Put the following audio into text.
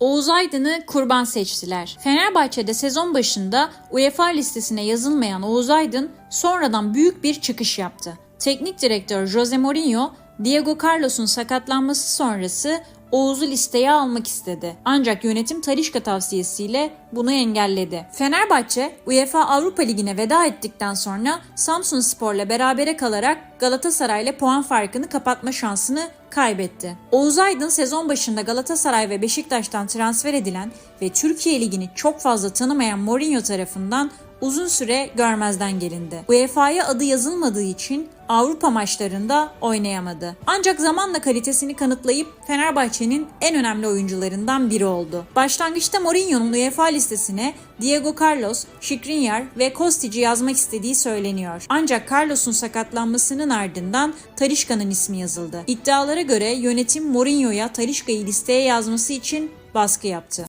Oğuz Aydın'ı kurban seçtiler. Fenerbahçe'de sezon başında UEFA listesine yazılmayan Oğuz Aydın sonradan büyük bir çıkış yaptı. Teknik direktör Jose Mourinho, Diego Carlos'un sakatlanması sonrası Oğuz'u listeye almak istedi. Ancak yönetim Talişka tavsiyesiyle bunu engelledi. Fenerbahçe UEFA Avrupa Ligi'ne veda ettikten sonra Samsun Spor'la berabere kalarak Galatasaray'la puan farkını kapatma şansını kaybetti. Oğuz Aydın sezon başında Galatasaray ve Beşiktaş'tan transfer edilen ve Türkiye Ligi'ni çok fazla tanımayan Mourinho tarafından uzun süre görmezden gelindi. UEFA'ya adı yazılmadığı için Avrupa maçlarında oynayamadı. Ancak zamanla kalitesini kanıtlayıp Fenerbahçe'nin en önemli oyuncularından biri oldu. Başlangıçta Mourinho'nun UEFA listesine Diego Carlos, Skriniar ve Kostic'i yazmak istediği söyleniyor. Ancak Carlos'un sakatlanmasının ardından Talişka'nın ismi yazıldı. İddialara göre yönetim Mourinho'ya Talişka'yı listeye yazması için baskı yaptı.